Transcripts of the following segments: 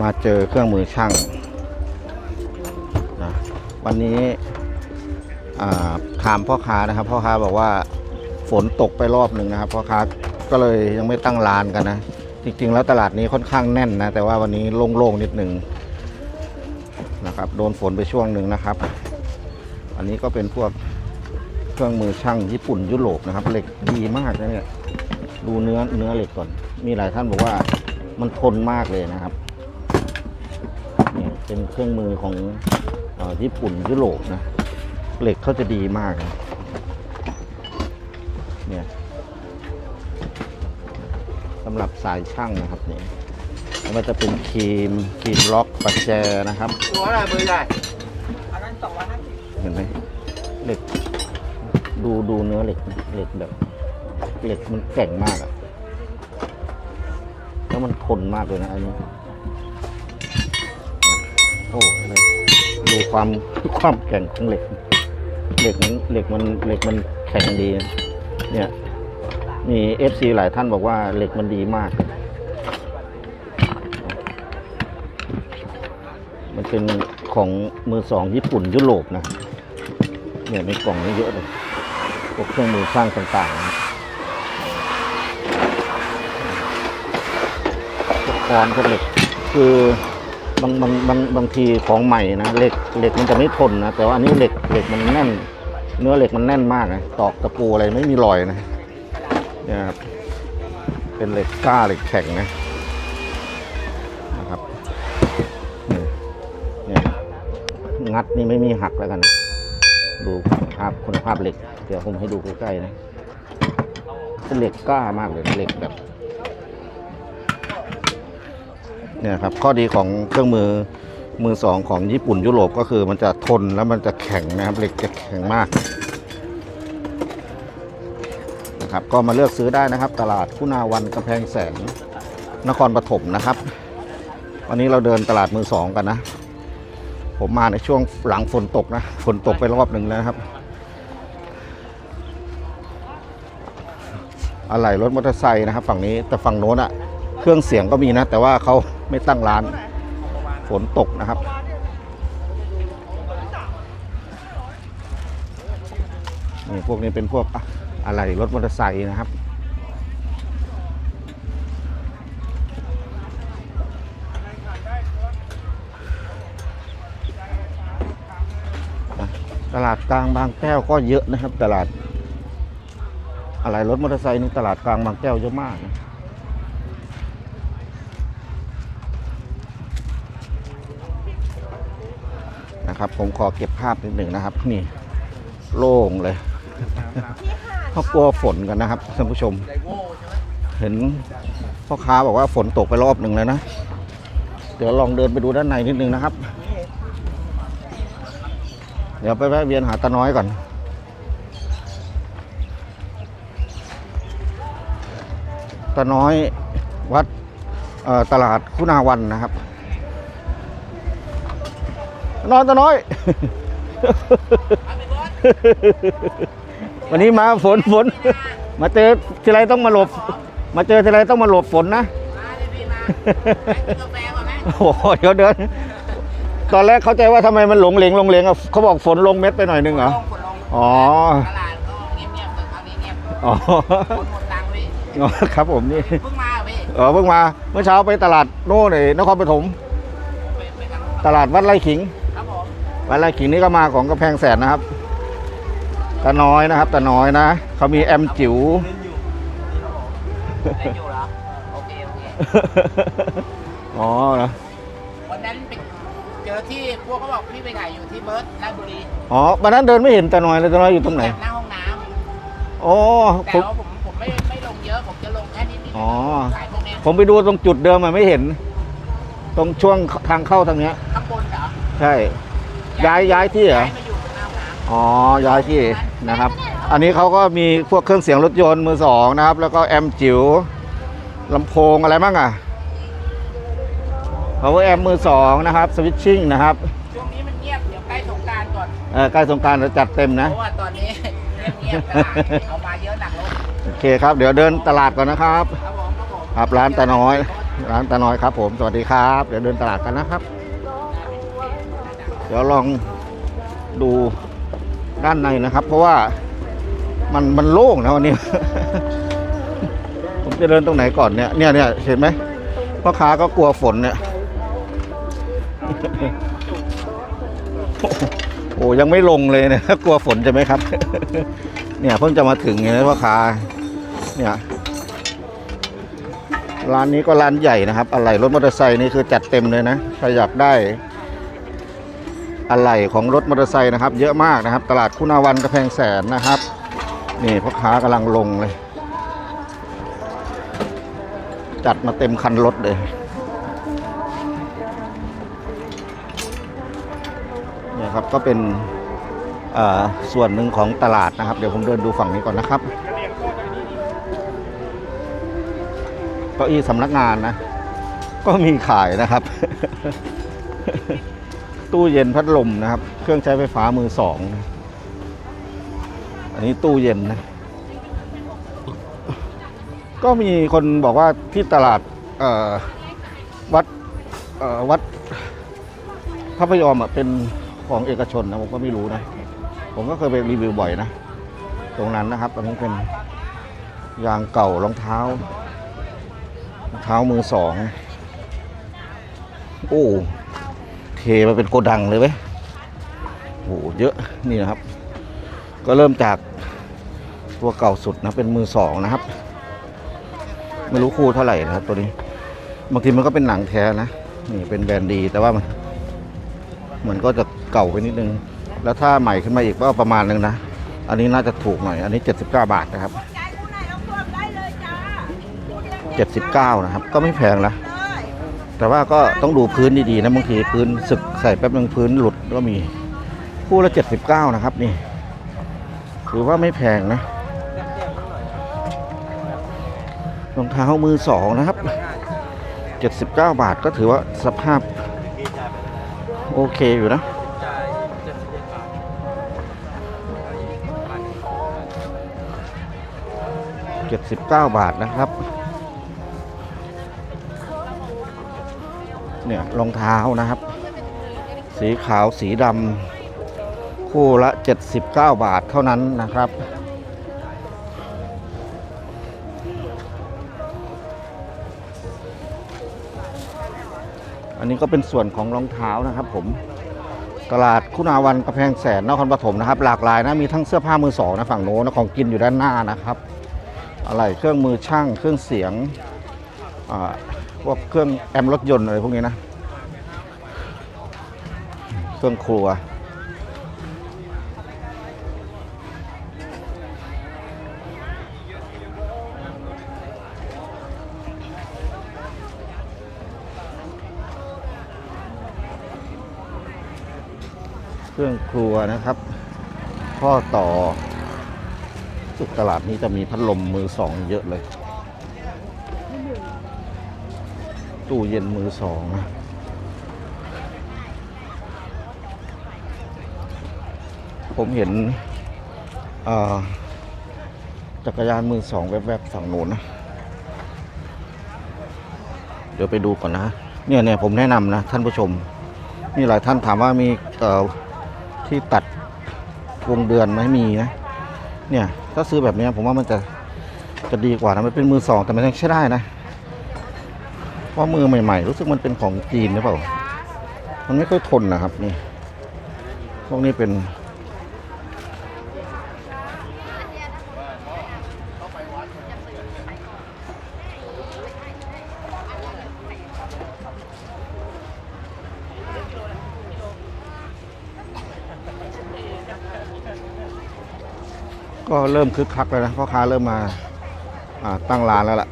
มาเจอเครื่องมือช่างนะวันนี้ถามพ่อค้านะครับ พ่อค้าบอกว่าฝนตกไปรอบหนึ่งนะครับพ่อค้าก็เลยยังไม่ตั้งร้านกันนะ จริงๆ แล้วตลาดนี้ค่อนข้างแน่นนะ แต่ว่าวันนี้โล่งๆนิดหนึ่งนะครับ โดนฝนไปช่วงหนึ่งนะครับ อันนี้ก็เป็นพวกเครื่องมือช่างญี่ปุ่นยุโรปนะครับ เหล็กดีมากนะเนี่ยดูเนื้อเนื้อเหล็กก่อน มีหลายท่านบอกว่ามันทนมากเลยนะครับ เป็นเครื่องมือของเออญี่ปุ่นยุโรปนะ เหล็กเขาจะดีมากนะเนี่ยสำหรับสายช่างนะครับเนี่ยไม่ว่าจะเป็นครีมครีมล็อกปัจแจนะครับตัวอะไรมือใหญ่เห็นไหมเหล็ก ดูดูเนื้อเหล็กนะเหล็กแบบเหล็กมันแข็งมากอะแล้วมันทนมากเลยนะอันนี้ โอ้เลยดูความความแข็งของเหล็ก เหล็กมันเหล็กมันเหล็กมันแข็งดี เนี่ย มีเอฟซีหลายท่านบอกว่าเหล็กมันดีมาก มันเป็นของมือสองญี่ปุ่นยุโรปนะ เนี่ยในกล่องนี้เยอะเลยพวกเครื่องมือช่างต่างๆนะพวกคอนพวกเหล็กคือ บางบางบางบางทีของใหม่นะเหล็กเหล็กมันจะไม่ทนนะแต่ว่าอันนี้เหล็กเหล็กมันแน่น เนื้อเหล็กมันแน่นมากนะตอกตะปูอะไรไม่มีรอยนะเนี่ยครับเป็นเหล็กกล้าเหล็กแข็งนะนะครับนี่เนี่ยงัดนี่ไม่มีหักแล้วกันนะดูภาพคุณภาพเหล็ก เดี๋ยวผมให้ดูใกล้ๆนะเป็นเหล็กกล้ามากเลยเหล็กแบบ เนี่ยครับข้อดีของเครื่องมือมือสองของญี่ปุ่นยุโรปก็คือมันจะทนแล้วมันจะแข็งนะครับเหล็กจะแข็งมากนะครับก็มาเลือกซื้อได้นะครับ ตลาดคุณาวันกำแพงแสนนครปฐมนะครับ วันนี้เราเดินตลาดมือสองกันนะ ผมมาในช่วงหลังฝนตกนะฝนตกไปรอบหนึ่งแล้วครับอะไหล่รถมอเตอร์ไซค์นะครับ ฝั่งนี้แต่ฝั่งโน้นอะ เครื่องเสียงก็มีนะ แต่ว่าเขาไม่ตั้งร้าน ฝนตกนะครับ นี่พวกนี้เป็นพวกอะไหล่รถมอเตอร์ไซค์นะครับตลาดกลางบางแก้วก็เยอะนะครับ ตลาด อะไรรถมอเตอร์ไซค์นี่ตลาดกลางบางแก้วเยอะมากนะ นะครับ ผมขอเก็บภาพนิดหนึ่งนะครับ นี่โล่งเลยเขาะกลัวฝนกันนะครับท่านผู้ชม เห็นพ่อค้าบอกว่าฝนตกไปรอบหนึ่งแล้วนะ เดี๋ยวลองเดินไปดูด้านในนิดนึงนะครับ เดี๋ยวไปแวะเวียนหาตาน้อยก่อนตาน้อยวัดตลาดคุณาวันนะครับ น้อยตาน้อย วันนี้มาฝนฝน มาเจอทีไรต้องมาหลบ มาเจอทีไรต้องมาหลบฝนนะมาเลยพี่มากินกาแฟก่อนไหมโอ้โหเดี๋ยวเดินตอนแรกเข้าใจว่าทำไมมันหลงเหลงหลงเหลงอะเขาบอกฝนลงเม็ดไปหน่อยนึงเหรอลงฝนลงอ๋อตลาดก็เงียบๆแต่คราวนี้เงียบอ๋อคนหมดตังค์พี่อ๋อครับผมนี่เพิ่งมาพี่เออเพิ่งมา เมื่อเช้าไปตลาดโน่นเลยนครปฐมไปไปทางนู้นตลาดวัดไร่ขิงครับผม วัดไร่ขิงนี่ก็มาของกำแพงแสนนะครับตาน้อยนะครับตาน้อยนะเขามีแอมจิ๋วได้อยู่เหรอโอเคโอเคอ๋อเหรอวันนั้นไปเจอที่พวกเขาบอกพี่ไปถ่ายอยู่ที่เบิร์ดราชบุรีอ๋อวันนั้นเดินไม่เห็นตาน้อยเลยตาน้อยอยู่ตรงไหนแบบหน้าห้องน้อ๋อำแต่ผมว่าผมผมไม่ไม่ลงเยอะผมจะลงแค่นิดนิดอ๋อสายพวกเนี้ยผมไปดูตรงจุดเดิมอะไม่เห็น ตรงช่วงทางเข้าทางเนี้ยข้างบนเหรอใช่ ย้ายย้ายที่เหรอย้ายมาอยู่หน้าห้องน้ำอ๋อ ย้ายที่นะครับ อันนี้เขาก็มีพวกเครื่องเสียงรถยนต์มือสองนะครับ แล้วก็แอมจิ๋วลำโพงอะไรบ้างอะ power amp มือสองนะครับ สวิตชิ่งนะครับ ช่วงนี้มันเงียบ เดี๋ยวใกล้สงกรารก่อน เออใกล้สงกรารเราจัดเต็มเพนะ ราะว่าตอนนี้เริ่มเงียบตลาดเอามาเยอะหนักลงโอเคครับ เดี๋ยวเดินตลาดก่อนนะครับ ครับผมครับผม ครับร้านตาน้อย ร้านตาน้อยครับผม สวัสดีครับ เดี๋ยวเดินตลาดกันนะครับเดี๋ยวลองดูด้านในนะครับ เพราะว่ามันมันโล่งนะวันนี้ ผมจะเดินตรงไหนก่อนเนี่ยเนี่ยเนี่ยเห็นไหมพ่อค้าก็กลัวฝนเนี่ยโอ้ยังไม่ลงเลยเนี่ยกลัวฝนใช่ไหมครับ เนี่ยเพิ่งจะมาถึงไงพ่อค้าเนี่ยร้านนี้ก็ร้านใหญ่นะครับ อะไหล่รถมอเตอร์ไซค์นี่คือจัดเต็มเลยนะใครอยากได้ อะไหล่ของรถมอเตอร์ไซค์นะครับ เยอะมากนะครับ ตลาดคุณาวันกระแพงแสนนะครับ นี่พ่อค้ากำลังลงเลย จัดมาเต็มคันรถเลยนี่ครับก็เป็นอ่อส่วนหนึ่งของตลาดนะครับ เดี๋ยวผมเดินดูฝั่งนี้ก่อนนะครับเก้าอี้สำนักงานนะ ก็มีขายนะครับ ตู้เย็นพัดลมนะครับ เครื่องใช้ไฟฟ้ามือสองนะอันนี้ตู้เย็นนะ ก็มีคนบอกว่าที่ตลาดวัดวัดพระพยอมอะเป็นของเอกชนนะผมก็ไม่รู้นะ ผมก็เคยไปรีวิวบ่อยนะ ตรงนั้นนะครับ อันนี้เป็นยางเก่ารองเท้ารองเท้ามือสอง โอ้ เทมาเป็นโกดังเลยเว้ยโอ้เยอะนี่นะครับ ก็เริ่มจากตัวเก่าสุดนะเป็นมือสองนะครับ ไม่รู้คู่เท่าไหร่นะครับตัวนี้ บางทีมันก็เป็นหนังแท้นะนี่เป็นแบรนด์ดี แต่ว่ามันมันก็จะเก่าไปนิดนึง แล้วถ้าใหม่ขึ้นมาอีกก็ประมาณนึงนะ อันนี้น่าจะถูกหน่อย อันนี้ 79 บาทนะครับใจผู้ไหนเราควบเก้า79 นะครับ ก็ไม่แพงนะ แต่ว่าก็ต้องดูพื้นดีๆนะบางทีพื้นสึกใส่แป๊บนึงพื้นหลุดก็มีคู่ละ 79 นะครับนี่ถือว่าไม่แพงนะรองเท้ามือสองนะครับ 79 บาทก็ถือว่าสภาพโอเคอยู่นะ79 บาทนะครับ เนี่ยรองเท้านะครับ สีขาวสีดำคู่ละ 79 บาทเท่านั้นนะครับ อันนี้ก็เป็นส่วนของรองเท้านะครับผมตลาดคุณาวันกระแพงแสนนครปฐมนะครับ หลากหลายนะมีทั้งเสื้อผ้ามือสองนะฝั่งโน้นะของกินอยู่ด้านหน้านะครับ อะไรเครื่องมือช่างเครื่องเสียงอ่า พวกเครื่องแอมรถยนต์อะไรพวกนี้นะ เครื่องครัว เครื่องครัวนะครับ ข้อต่อสุดตลาดนี้จะมีพัดลมมือสองเยอะเลย ตู้เย็นมือสองนะผมเห็นจักรยานมือสองแวบๆฝั่งโน้นนะ เดี๋ยวไปดูก่อนนะ เนี่ยเนี่ยผมแนะนำนะ ท่านผู้ชม มีหลายท่านถามว่ามีที่ตัดวงเดือนไหมมีนะ เนี่ย ถ้าซื้อแบบนี้ผมว่ามันจะจะดีกว่านะ มันเป็นมือสองแต่มันยังใช้ได้นะ เพราะมือใหม่ ๆ รู้สึกมันเป็นของจีนหรือเปล่า มันไม่ค่อยทนนะครับนี่ พวกนี้เป็น ก็เริ่มคึกคักแล้วนะพ่อค้าเริ่มมาอ่าตั้งร้านแล้วล่ะ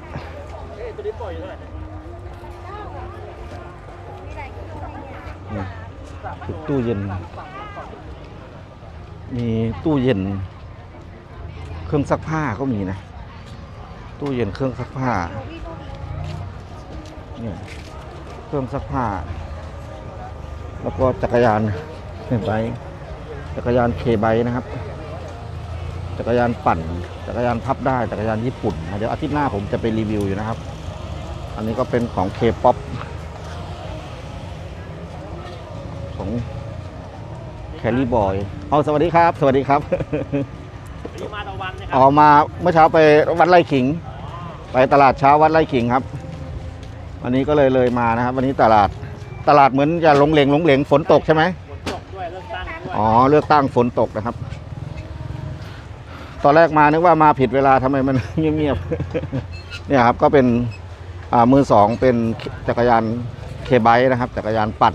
ตู้เย็น มีตู้เย็น เครื่องซักผ้าก็มีนะ ตู้เย็นเครื่องซักผ้าเนี่ยเครื่องซักผ้า แล้วก็จักรยานไบค์จักรยานเคไบนะครับ จักรยานปั่น จักรยานพับได้ จักรยานญี่ปุ่นนะเดี๋ยวอาทิตย์หน้าผมจะไปรีวิวอยู่นะครับ อันนี้ก็เป็นของเคป๊อปของ แคลรี่บอยเอาสวัสดีครับ สวัสดีครับนี่มาตะวันนะคอรัอกมาเมื่อเช้าไปวัดไร่ขิง ไปตลาดเช้าวัดไร่ขิงครับ วันนี้ก็เลยเลยมานะครับ วันนี้ตลาดตลาดเหมือนจะหลงเหลงหลงเหลงฝนตกใช่ไหมฝนตกด้วยเลือกตั้งด้วยอ๋อเลือกตั้งฝนตกนะครับ ตอนแรกมานึกว่ามาผิดเวลาทำไมมัน เงียบๆเนี่ยครับก็เป็นอ่ามือสองเป็นจักรยานเคไบนะครับ จักรยานปั่น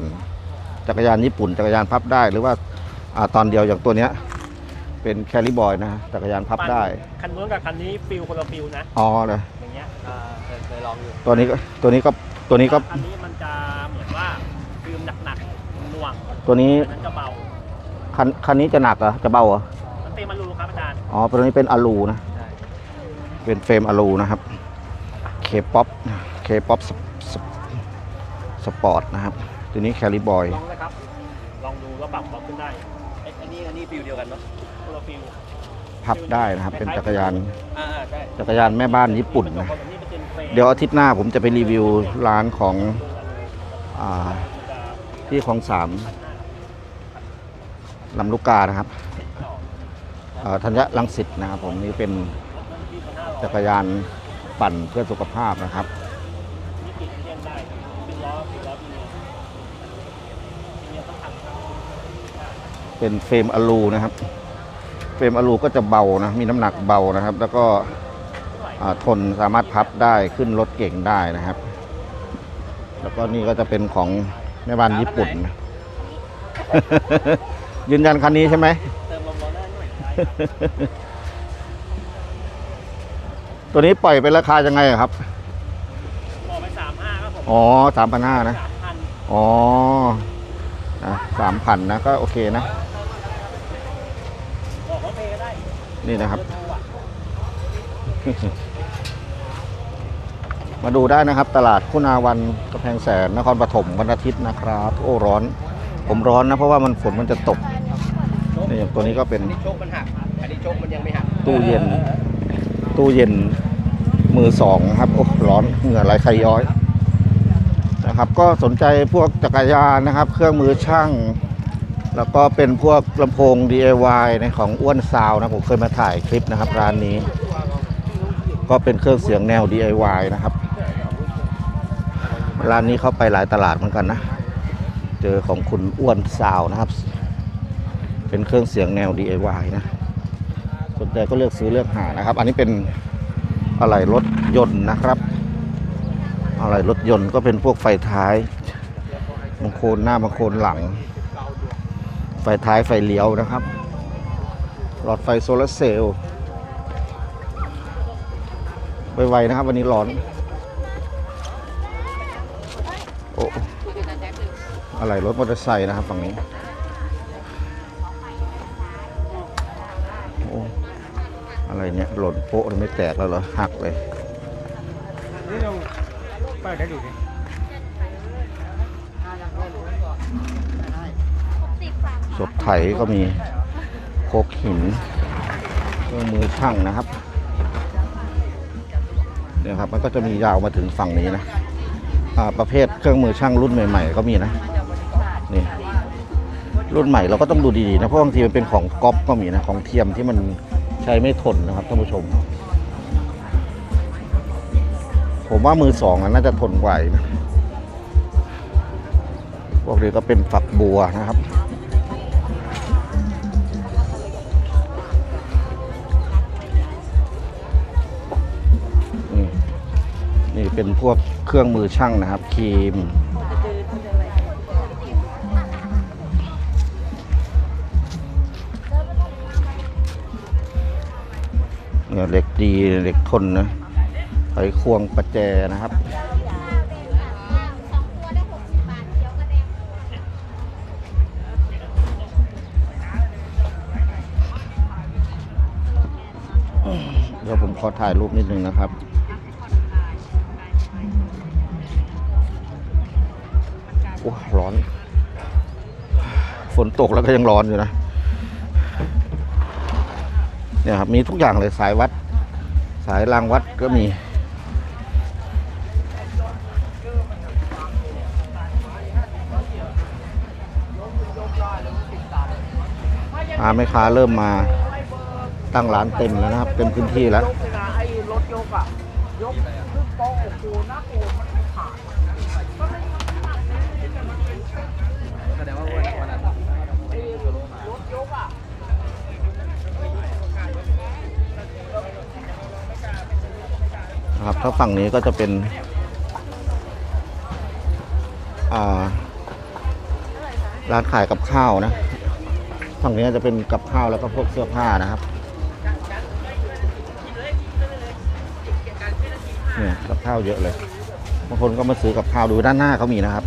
จักรยานญี่ปุ่น จักรยานพับได้ หรือว่าอาตอนเดียวอย่างตัวเนี้ยเป็นแคลิบอยนะฮะจักรยานพับได้คันนู้นกับคันนี้ฟิลคนละฟิลนะ อ๋อเลยอย่างเงี้ยอ่าเคยเคยลองอยู่ตัวนี้ก็ตัวนี้ก็ตัวนี้ก็คันนี้มันจะเหมือนว่าฟิลหนักๆหน่วงตัวนี้อันนั้นจะเบาคันคันนี้จะหนักเหรอจะเบาเหรอมันเป็นมารูครับอาจารย์อ๋อตัวนี้เป็นอะลูนะ ใช่เป็นเฟรมอะลูนะครับ เคป๊อป เคป๊อปสปอร์ตนะครับ ตัวนี้แคลิบอยลองนะครับ ลองดูแล้วปรับปรับขึ้นได้ไอ้อันนี้อันนี้ฟิลเดียวกันเนาะคนละฟิลพับได้นะครับ เป็นจักรยานอ่าใช่จักรยานแม่บ้านญี่ปุ่นนะนี่เป็นฟรมเดี๋ยวอาทิตย์หน้าผมจะไปรีวิวร้านของอาที่ของสามลำลูกกานะครับอ่าธัญรังสิตนะครับผมนี่เป็นจักรยานปั่นเพื่อสุขภาพนะครับ นี่ปิดเลี่ยงได้เป็นล้อเป็นล้อเป็นเนียเป็นเนียต้องทำครับ เป็นเฟรมอะลูนะครับ เฟรมอะลูก็จะเบานะ มีน้ำหนักเบานะครับ แล้วก็อ่าทนสามารถพับได้ขึ้นรถเก่งได้นะครับ แล้วก็นี่ก็จะเป็นของแม่บ้านญี่ปุ่นนะยืนยันคันนี้ใช่ไหมเติมลมร้อนได้หน่อยได้ตัวนี้ปล่อยเป็นราคายังไงอะครับบอกไปสามห้าครับผม อ๋อสามพันห้านะสามพันอ๋อสามพันนะก็โอเคนะ บอกว่าเพย์ก็ได้ นี่นะครับเลือกดูอะมาดูได้นะครับ ตลาดคุณาวันกำแพงแสนนครปฐมวันอาทิตย์นะครับ โอ้ร้อน ผมร้อนนะ เพราะว่ามันฝนมันจะตกนี่อย่างตัวนี้ก็เป็นอันนี้โชคมันหักอันนี้โชคมันยังไม่หักตู้เย็น ตู้เย็นมือสองครับโอ้ร้อนเหงื่อไหลใครย้อยนะครับ ก็สนใจพวกจักรยานนะครับ เครื่องมือช่าง แล้วก็เป็นพวกลำโพง DIY ในของอ้วนซาวนะผมเคยมาถ่ายคลิปนะครับร้านนี้ ก็เป็นเครื่องเสียงแนว DIY นะครับ ร้านนี้เข้าไปหลายตลาดเหมือนกันนะ เจอของคุณอ้วนซาวนะครับ เป็นเครื่องเสียงแนว DIY นะสนใจก็เลือกซื้อเลือกหานะครับ อันนี้เป็นอะไรรถยนต์นะครับอะไรรถยนต์ก็เป็นพวกไฟท้ายบางโคนหน้าบางโคนหลัง ไฟท้ายไฟเลี้ยวนะครับ หลอดไฟโซลาร์เซลล์ไวๆนะครับ วันนี้ร้อน โอ้อะไรรถมอเตอร์ไซค์นะครับฝั่งนี้โอ้อะไรเนี่ย หล่นโป๊ะเลยไม่แตกแล้วเหรอ หักเลย นี่เราเปิดได้ดู ศพไถก็มีโคกหินเครื่องมือช่างนะครับเนี่ยครับมันก็จะมียาวมาถึงฝั่งนี้นะอ่าประเภทเครื่องมือช่างรุ่นใหม่ ๆ ก็มีนะนี่รุ่นใหม่เราก็ต้องดูดีๆนะเพราะบางทีมันเป็นของก๊อปก็มีนะของเทียมที่มันใช้ไม่ทนนะครับท่านผู้ชม ผมว่ามือสองน่าจะทนกว่าอีกนะพวกนี้ก็เป็นฝักบัวนะครับ เป็นพวกเครื่องมือช่างนะครับครีมเนี่ยเหล็กดีเหล็กทนนะไขควงประแจนะครับเดี๋ยวผมขอถ่ายรูปนิดนึงนะครับ ว้าร้อน ฝนตกแล้วก็ยังร้อนอยู่นะ เนี่ยครับมีทุกอย่างเลยสายวัด สายรางวัดก็มี อาไม่ค้าเริ่มมาตั้งร้านเต็มแล้วนะครับ เต็มพื้นที่แล้ว นะครับถ้าฝั่งนี้ก็จะเป็นร้านขายกับข้าวนะ ฝั่งนี้จะเป็นกับข้าวแล้วก็พวกเสื้อผ้านะครับเนี่ยกับข้าวเยอะเลยบางคนก็มาซื้อกับข้าวดูด้านหน้าเขามีนะครับ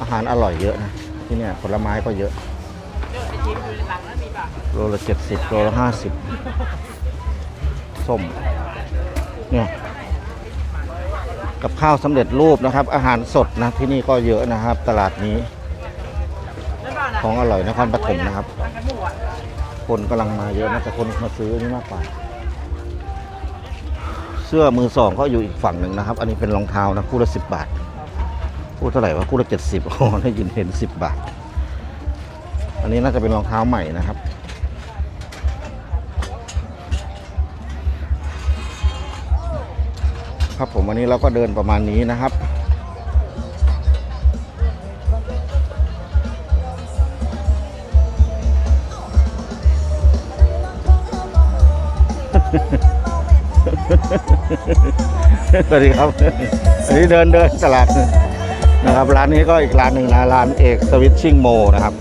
อาหารอร่อยเยอะนะที่เนี่ยผลไม้ก็เยอะโลละเจ็ดสิบโลละห้าสิบส้ม เนี่ยกับข้าวสำเร็จรูปนะครับ อาหารสดนะที่นี่ก็เยอะนะครับ ตลาดนี้ ของอร่อยนครปฐมนะครับ คนกำลังมาเยอะนะแต่คนมาซื้อนี่มากกว่า เสื้อมือสองก็อยู่อีกฝั่งหนึ่งนะครับ อันนี้เป็นรองเท้านะคู่ละสิบบาทคู่เท่าไหร่วะคู่ละเจ็ดสิบอ๋อได้ยินเห็นสิบบาท อันนี้น่าจะเป็นรองเท้าใหม่นะครับ ครับผมวันนี้เราก็เดินประมาณนี้นะครับ สวัสดีครับอันนี้เดินเดินตลาดนะครับร้านนี้ก็อีกร้านหนึ่งนะร้านเอกสวิตชิ่งโมนะครับ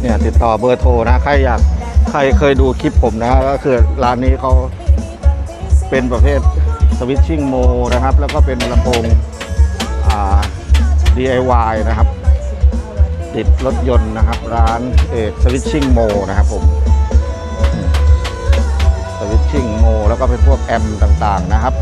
เนี่ยติดต่อเบอร์โทรนะใครอยากใครเคยดูคลิปผมนะก็คือร้านนี้เขาเป็นประเภท สวิตชิ่งโมนะครับ แล้วก็เป็นลำโพง DIY นะครับ ติดรถยนต์นะครับ ร้านเอกสวิตชิ่งโมนะครับผมสวิตชิ่งโมแล้วก็เป็นพวกแอมป์ต่างๆนะครับ